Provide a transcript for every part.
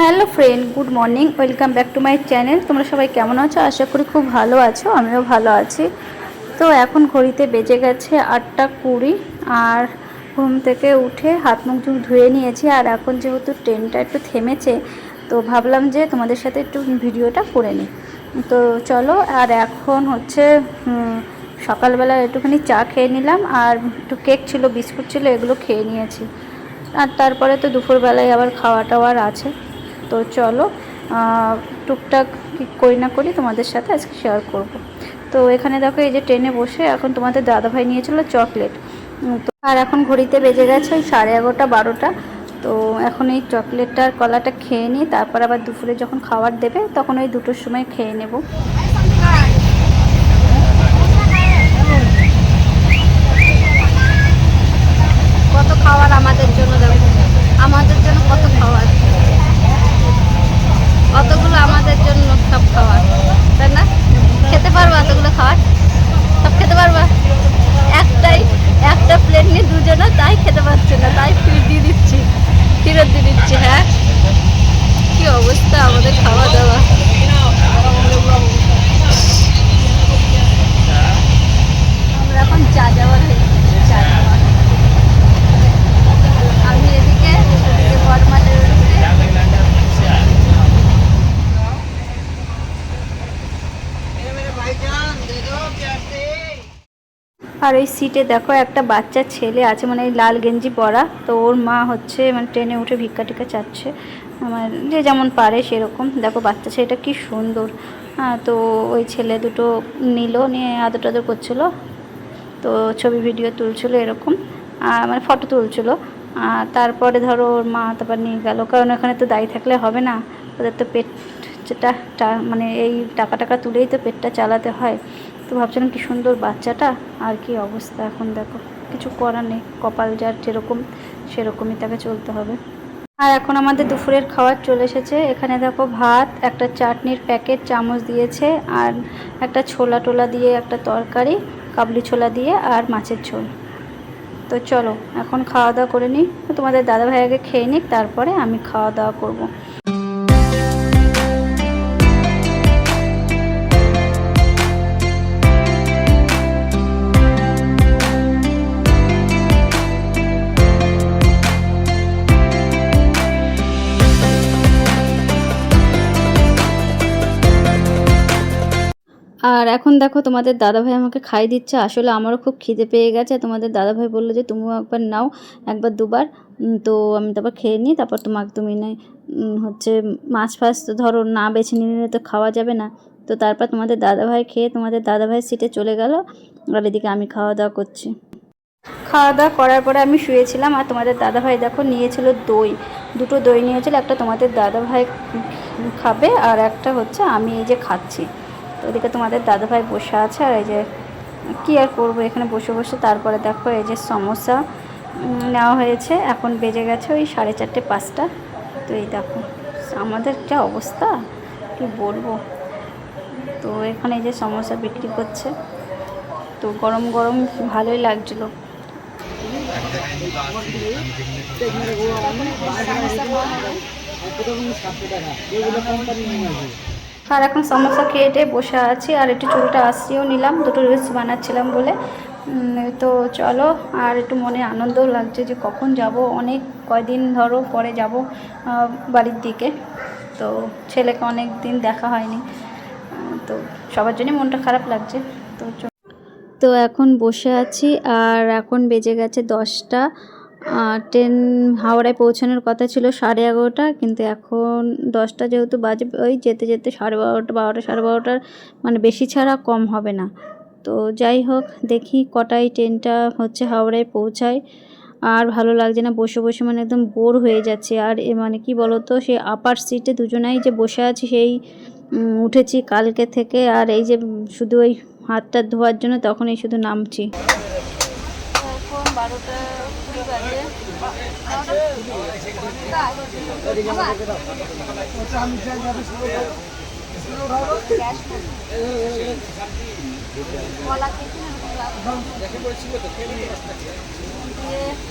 Hello friend, good morning, welcome back to my channel. তোমরা সবাই কেমন আছো? আশা করি খুব ভালো আছো, আমিও ভালো আছি। তো এখন ঘড়িতে বেজে গেছে আটটা কুড়ি, আর ঘুম থেকে উঠে হাত মুখ মুখ ধুয়ে নিয়েছি, আর এখন যেহেতু ট্রেনটা একটু থেমেছে, তো ভাবলাম যে তোমাদের সাথে একটু ভিডিওটা করে নিই। তো চলো, আর এখন হচ্ছে সকালবেলা একটুখানি চা খেয়ে নিলাম, আর একটু কেক ছিল, বিস্কুট ছিল, এগুলো খেয়ে নিয়েছি। আর তারপরে তো দুপুরবেলায় আবার খাওয়া টাওয়ার আছে। তো চলো টুকটাক কি করি না করি তোমাদের সাথে আজকে শেয়ার করব। তো এখানে দেখো এই যে ট্রেনে বসে এখন তোমাদের দাদাভাই নিয়েছিল চকলেট। তো আর এখন ঘড়িতে বেজে গেছে ওই সাড়ে এগারোটা, বারোটা। তো এখন এই চকলেটটা আর কলাটা খেয়ে নিই তারপর আবার দুপুরে যখন খাবার দেবে তখন ওই দুটোর সময় খেয়ে নেব। কত খাবার আমাদের জন্য আমাদের জন্য কত খাবার অতগুলো আমাদের জন্য সব খাবার, তাই না? খেতে পারবা অতগুলো খাবার? সব খেতে পারবা? একটাই, একটা প্লেট নিয়ে দুজনে তাই খেতে পারছে না, তাই ফির দিয়ে দিচ্ছি, ফেরত দিয়ে দিচ্ছি হ্যাঁ? কি অবস্থা আমাদের খাওয়া দাওয়া? আমরা এখন চা যাওয়ার হয়ে গেছি, চা যাওয়ার আমি এদিকে ওদিকে বড়মাদের ওদিকে আর ওই সিটে দেখো একটা বাচ্চা ছেলে আছে মানে এই লাল গেঞ্জি পরা। তো ওর মা হচ্ছে মানে ট্রেনে উঠে ভিক্ষা টিক্ষা চাচ্ছে। আমার যে যেমন পারে সেরকম। দেখো বাচ্চা ছেলেটা কি সুন্দর। হ্যাঁ তো ওই ছেলে দুটো নিল, নিয়ে আদর টাদর করছিল। তো ছবি ভিডিও তুলছিল এরকম। মানে ফটো তুলছিল। আর তারপরে ধরো ওর মা তারপর নিয়ে গেল। কারণ ওখানে তো দায়ী থাকলে হবে না। ওদের তো পেট যেটা মানে এই টাকা টাকা তুলেই তো পেটটা চালাতে হয়। তো ভাবছিলাম কি সুন্দর বাচ্চাটা, আর কি অবস্থা এখন দেখো। কিছু করার নেই, কপাল যার যেরকম, সেরকমই তাকে চলতে হবে। আর এখন আমাদের দুপুরের খাবার চলে এসেছে। এখানে দেখো ভাত, একটা চাটনির প্যাকেট, চামচ দিয়েছে, আর একটা ছোলা টোলা দিয়ে একটা তরকারি, কাবলি ছোলা দিয়ে, আর মাছের ঝোল। তো চলো, এখন খাওয়া দাওয়া করে নিই। তোমাদের দাদাভাই আগে খেয়ে নিক, তারপরে আমি খাওয়া দাওয়া করব। আর এখন দেখো তোমাদের দাদাভাই আমাকে খাই দিচ্ছে। আসলে আমারও খুব খিদে পেয়ে গেছে। তোমাদের দাদাভাই বলল যে, তুমিও একবার নাও, একবার দুবার। তো আমি তারপর খেয়ে নিই। তারপর তোমাকে তুমি নাই হচ্ছে মাছ ফাছ তো ধরো না বেছে নিলে তো খাওয়া যাবে না। তো তারপর তোমাদের দাদাভাই খেয়ে তোমাদের দাদাভাই সিটে চলে গেল আর এদিকে আমি খাওয়া দাওয়া করছি। খাওয়া দাওয়া করার পরে আমি শুয়েছিলাম আর তোমাদের দাদাভাই দেখো নিয়েছিল দই। দুটো দই নিয়েছিল, একটা তোমাদের দাদাভাই খাবে আর একটা হচ্ছে আমি এই যে খাচ্ছি। ওদিকে তোমাদের দাদাভাই বসে আছে আর এই যে কী আর করব এখানে বসে বসে তারপরে দেখো এই যে সমোসা উম, নেওয়া হয়েছে এখন বেজে গেছে ওই সাড়ে চারটে পাঁচটা। তো এই দেখো আমাদের যা অবস্থা কি বলব? তো এখানে এই যে সমোসা বিক্রি করছে তো গরম গরম ভালোই লাগছিল। আর এখন সমস্যা খেয়ে বসে আছি, আর একটু চুলটা আসছিও নিলাম, দুটো রিলস বানাচ্ছিলাম বলে। তো চলো, আর একটু মনে আনন্দও লাগছে যে কখন যাব, অনেক কয়দিন ধরো পরে যাব বাড়ির দিকে। তো ছেলেকে অনেক দিন দেখা হয়নি, তো সবার জন্যই মনটা খারাপ লাগছে, তো তো এখন বসে আছি, আর এখন বেজে গেছে দশটা। ট্রেন হাওড়ায় পৌঁছানোর কথা ছিল সাড়ে এগারোটা, কিন্তু এখন দশটা যেহেতু বাজে, ওই যেতে যেতে সাড়ে বারোটা বারোটা, সাড়ে বারোটার মানে বেশি ছাড়া কম হবে না। তো যাই হোক, দেখি কটায় ট্রেনটা হচ্ছে হাওড়ায় পৌঁছায়। আর ভালো লাগছে না, বসে বসে মানে একদম বোর হয়ে যাচ্ছে। আর এ মানে কি বলতো সেই আপার সিটে দুজনাই যে বসে আছি, সেই উঠেছি কালকে থেকে। আর এই যে শুধু ওই হাতটা ধোয়ার জন্য, তখনই শুধু নামছি। বারোটা কুড়ি বাজে কলা খেয়েছি দিয়ে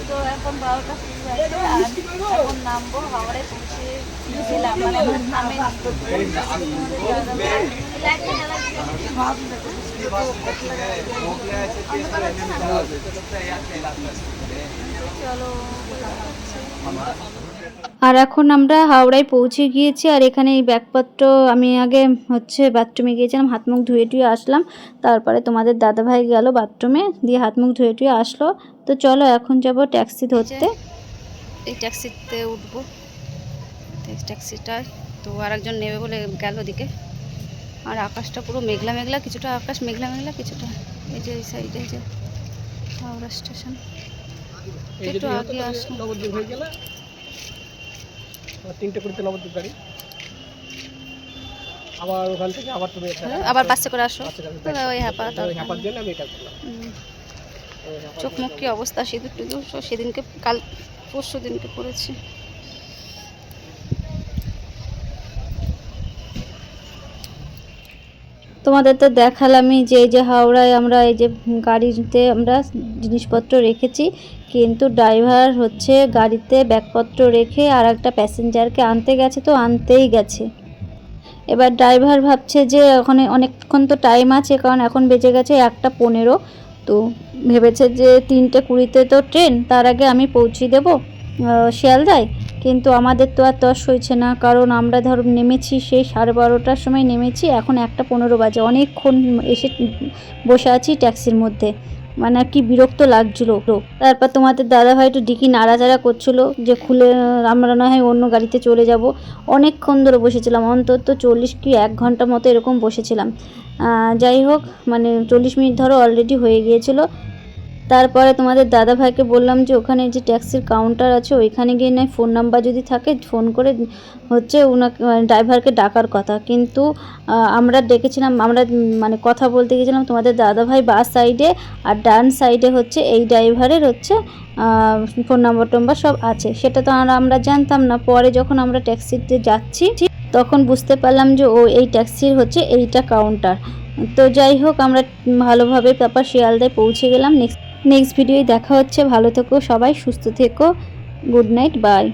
তো এখন বারোটা এখন নামবো হাওড়ায় পৌঁছে গেলাম আর এখন আমরা হাওড়ায় পৌঁছে গিয়েছি, আর এখানে এই ব্যাগপত্র আমি আগে হচ্ছে বাথরুমে গিয়েছিলাম, হাত মুখ ধুয়ে টুয়ে আসলাম। তারপরে তোমাদের দাদাভাই গেল বাথরুমে, দিয়ে হাত মুখ ধুয়ে টুয়ে আসলো। তো চলো এখন যাব ট্যাক্সি ধরতে। এই ট্যাক্সিতে উঠবো। ট্যাক্সিটায়, তো আর একজন নেবে বলে গেল ওদিকে। আর আকাশটা পুরো মেঘলা মেঘলা কিছুটা আকাশ মেঘলা মেঘলা কিছুটা এই যে এই সাইডে যে হাওড়া স্টেশন একটু আগে আসুন নবদ্বীপ হয়ে আবার তিনটে কুড়িতে নবদ্বীপ গাড়ি। আবার ওখান থেকে আবার তুমি আবার বাসে করে আসো। ওই হ্যাপা হ্যাপার জন্য আমি এটা করলাম। হুম। ওই হ্যাপার চোখ মুখ কি অবস্থা? সব সেদিনকে কাল পরশু দিনকে পড়েছি। তোমাদের তো দেখালামই যে যে হাওড়ায় আমরা, এই যে গাড়িতে আমরা জিনিসপত্র রেখেছি, কিন্তু ড্রাইভার হচ্ছে গাড়িতে ব্যাগপত্র রেখে আর একটা প্যাসেঞ্জারকে আনতে গেছে, তো আনতেই গেছে। এবার ড্রাইভার ভাবছে যে, ওখানে অনেকক্ষণ তো টাইম আছে, কারণ এখন বেজে গেছে একটা পনেরো, তো ভেবেছে যে তিনটে কুড়িতে তো ট্রেন, তার আগে আমি পৌঁছে দেবো শিয়ালদায়। কিন্তু আমাদের তো আর তস হয়েছে না, কারণ আমরা ধর নেমেছি সেই সাড়ে বারোটার সময় নেমেছি, এখন একটা পনেরো বাজে। অনেকক্ষণ এসে বসে আছি ট্যাক্সির মধ্যে। মানে আর কি বিরক্ত লাগছিল। তারপর তোমাদের দাদাভাই একটু ডিকি নাড়াচাড়া করছিল যে খুলে আমরা না হয় অন্য গাড়িতে চলে যাব। অনেকক্ষণ ধরে বসেছিলাম, অন্তত চল্লিশ কি এক ঘণ্টা মতো এরকম বসেছিলাম। যাই হোক মানে চল্লিশ মিনিট ধরো অলরেডি হয়ে গিয়েছিল। তারপরে তোমাদের দাদা ভাইকে বললাম যে ওখানে যে ট্যাক্সির কাউন্টার আছে, ওইখানে গিয়ে নয় ফোন নাম্বার যদি থাকে, ফোন করে হচ্ছে ওনাকে ড্রাইভারকে ডাকার কথা। কিন্তু আমরা ডেকেছিলাম, আমরা মানে কথা বলতে গেছিলাম তোমাদের দাদা ভাই বাস সাইডে আর ডান সাইডে হচ্ছে এই ড্রাইভারের হচ্ছে ফোন নাম্বার টম্বার সব আছে। সেটা তো আমরা জানতাম না। পরে যখন আমরা ট্যাক্সিতে যাচ্ছি, তখন বুঝতে পারলাম যে ও এই ট্যাক্সির হচ্ছে এইটা কাউন্টার। তো যাই হোক, আমরা ভালোভাবে তারপর শিয়ালদায় পৌঁছে গেলাম। নেক্সট নেক্সট ভিডিওয় দেখা হচ্ছে। ভালো থেকো সবাই সুস্থ থেকো। Good night bye.